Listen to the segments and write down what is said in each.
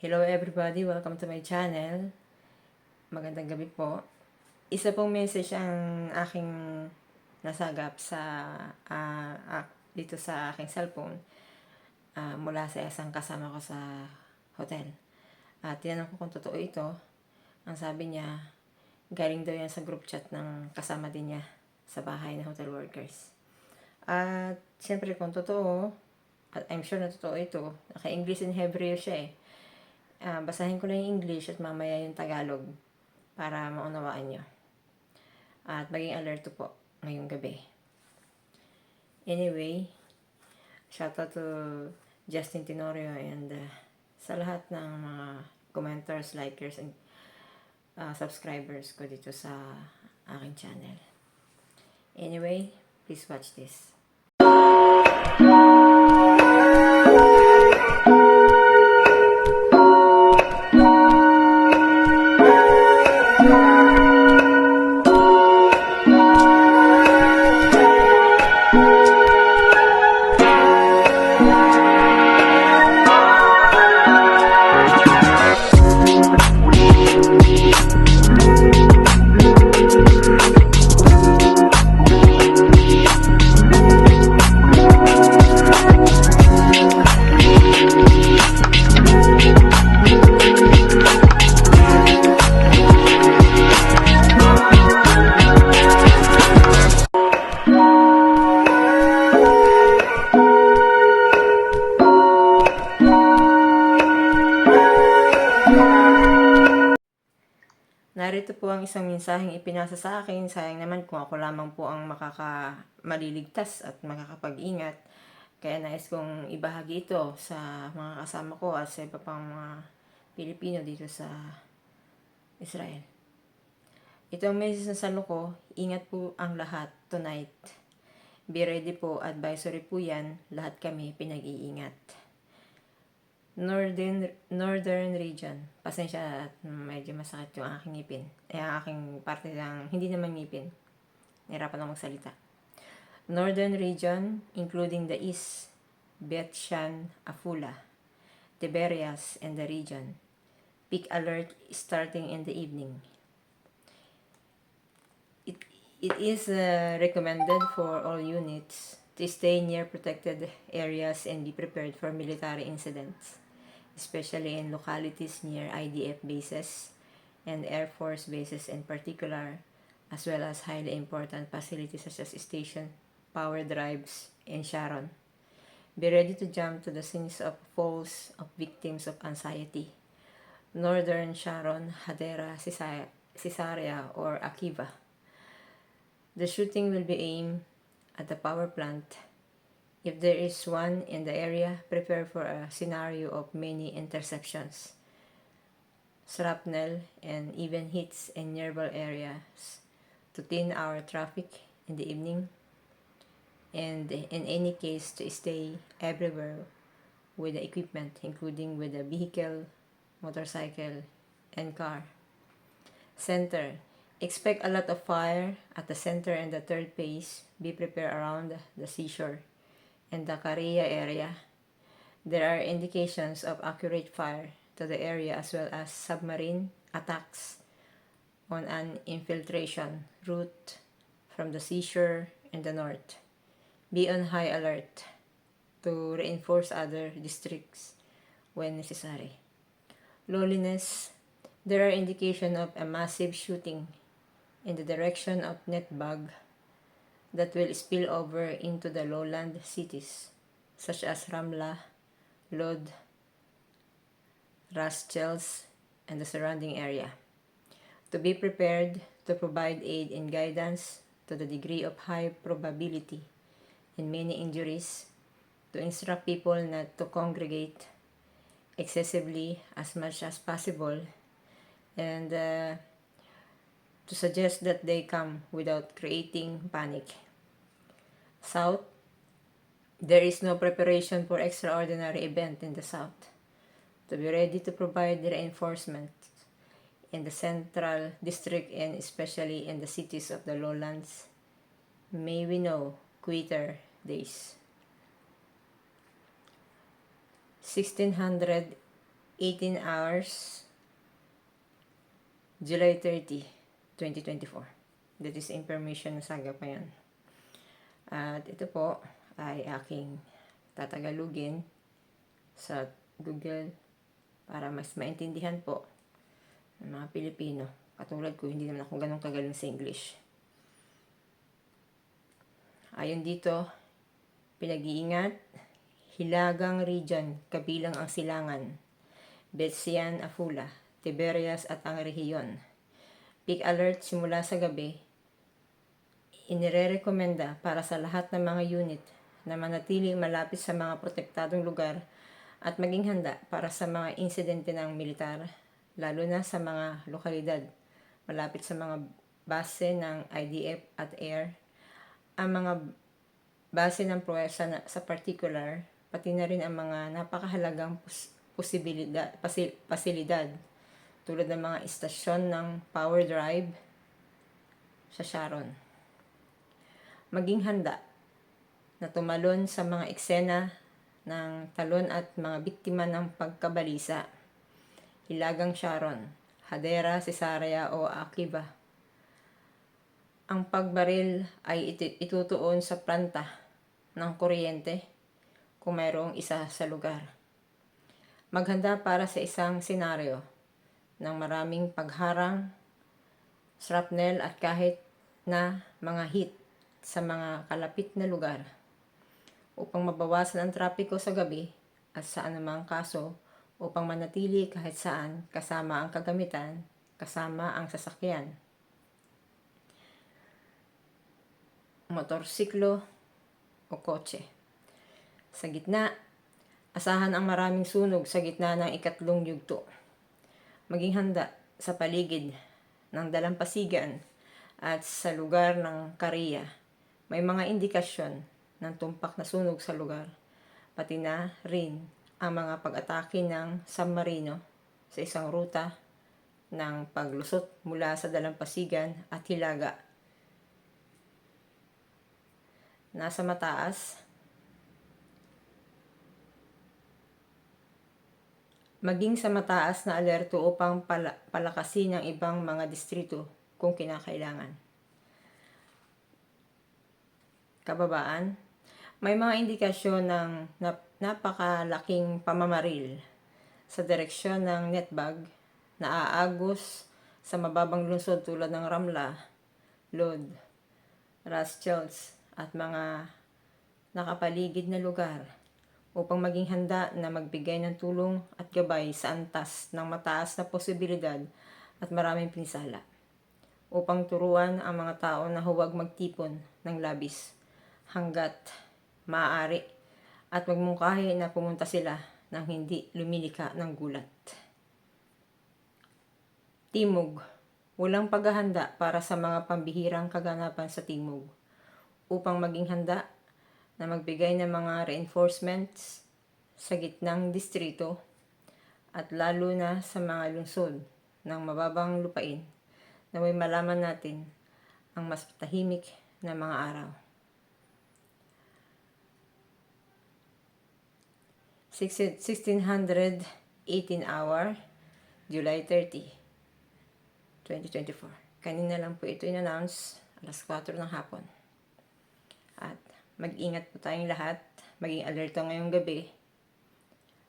Hello everybody, welcome to my channel. Magandang gabi po. Isa pong message ang aking nasagap sa ah, ah, dito sa aking cellphone ah, mula sa isang kasama ko sa hotel. At tinanong ko kung totoo ito. Ang sabi niya, galing daw yan sa group chat ng kasama din niya sa bahay ng hotel workers. At siyempre kung totoo, at I'm sure na totoo ito, naka-English and Hebrew siya eh. Ah, basahin ko lang yung English at mamaya yung Tagalog para maunawaan nyo. At maging alert po ngayong gabi. Anyway, shout out to Justin Tenorio and uh, sa lahat ng mga commenters, likers, and uh, subscribers ko dito sa aking channel. Anyway, please watch this. Narito po ang isang mensaheng ipinasa sa akin. Sayang naman kung ako lamang po ang makaka maliligtas at makakapag-ingat. Kaya nais kong ibahagi ito sa mga kasama ko at sa iba pang mga Pilipino dito sa Israel. Ito ang message na salo ko. Ingat po ang lahat tonight. Be ready po. Advisory po yan. Lahat kami pinag-iingat. Northern Northern region. Pasensya at medyo masakit yung aking ngipin. Eh, ang aking parte ng hindi naman ngipin. Nahirapan ako magsalita. Northern region, including the east, Bet Shan, Afula, Tiberias, and the region. Peak alert starting in the evening. It, it is uh, recommended for all units to stay near protected areas and be prepared for military incidents, especially in localities near IDF bases and Air Force bases in particular, as well as highly important facilities such as station power drives in Sharon. Be ready to jump to the scenes of falls of victims of anxiety. Northern Sharon, Hadera, Caesarea, or Akiva. The shooting will be aimed at the power plant. If there is one in the area, prepare for a scenario of many interceptions, shrapnel, and even hits in nearby areas to thin our traffic in the evening. And in any case, to stay everywhere with the equipment, including with the vehicle, motorcycle, and car. Center. Expect a lot of fire at the center and the third phase. Be prepared around the seashore and the Korea area. There are indications of accurate fire to the area as well as submarine attacks on an infiltration route from the seashore in the north. Be on high alert to reinforce other districts when necessary. Lowliness. There are indications of a massive shooting in the direction of Netbag that will spill over into the lowland cities such as Ramla, Lod, Raschels, and the surrounding area. To be prepared to provide aid and guidance to the degree of high probability and many injuries, to instruct people not to congregate excessively as much as possible, and uh, to suggest that they come without creating panic. South, there is no preparation for extraordinary event in the South. To be ready to provide reinforcement in the central district and especially in the cities of the lowlands. May we know quitter days. 1618 hours, July 30, 2024. That is information na saga pa yan. At ito po ay aking tatagalugin sa Google para mas maintindihan po ng mga Pilipino. Katulad ko, hindi naman ako ganun kagaling sa English. Ayon dito, pinag-iingat, Hilagang Region, kabilang ang Silangan, Betsian, Afula, Tiberias at ang rehiyon. Peak alert simula sa gabi, inirerekomenda para sa lahat ng mga unit na manatiling malapit sa mga protektadong lugar at maging handa para sa mga insidente ng militar, lalo na sa mga lokalidad. Malapit sa mga base ng IDF at AIR, ang mga base ng puwersa na, sa particular, pati na rin ang mga napakahalagang pos- posibilidad, pasil, pasilidad tulad ng mga istasyon ng power drive sa Sharon. Maging handa na tumalon sa mga eksena ng talon at mga biktima ng pagkabalisa. Hilagang Sharon, Hadera, Cesarea o Akiba. Ang pagbaril ay itutuon sa planta ng kuryente kung mayroong isa sa lugar. Maghanda para sa isang senaryo ng maraming pagharang, shrapnel at kahit na mga hit sa mga kalapit na lugar upang mabawasan ang trapiko sa gabi at sa anumang kaso upang manatili kahit saan kasama ang kagamitan, kasama ang sasakyan. Motorsiklo o kotse. Sa gitna, asahan ang maraming sunog sa gitna ng ikatlong yugto. Maging handa sa paligid ng dalampasigan at sa lugar ng Kariya. May mga indikasyon ng tumpak na sunog sa lugar, pati na rin ang mga pag-atake ng submarino sa isang ruta ng paglusot mula sa dalampasigan at hilaga. Nasa mataas, maging sa mataas na alerto upang pala- palakasin ang ibang mga distrito kung kinakailangan. Kababaan, may mga indikasyon ng nap- napakalaking pamamaril sa direksyon ng netbag na aagos sa mababang lungsod tulad ng Ramla, Lod, Raschels at mga nakapaligid na lugar upang maging handa na magbigay ng tulong at gabay sa antas ng mataas na posibilidad at maraming pinsala upang turuan ang mga tao na huwag magtipon ng labis hanggat maaari at magmungkahi na pumunta sila nang hindi lumilika ng gulat. Timog, walang paghahanda para sa mga pambihirang kaganapan sa Timog upang maging handa na magbigay ng mga reinforcements sa gitnang distrito at lalo na sa mga lungsod ng mababang lupain na may malaman natin ang mas tahimik na mga araw. 1600 18 hour July 30 2024 kanina lang po ito in-announce alas 4 ng hapon mag-ingat po tayong lahat. Maging alerto ngayong gabi.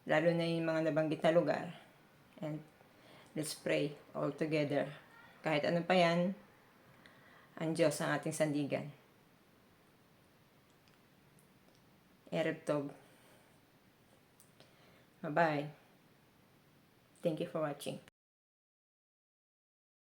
Lalo na yung mga nabanggit na lugar. And let's pray all together. Kahit ano pa yan ang Diyos ang ating sandigan. Erev Tov Bye-bye. Thank you for watching.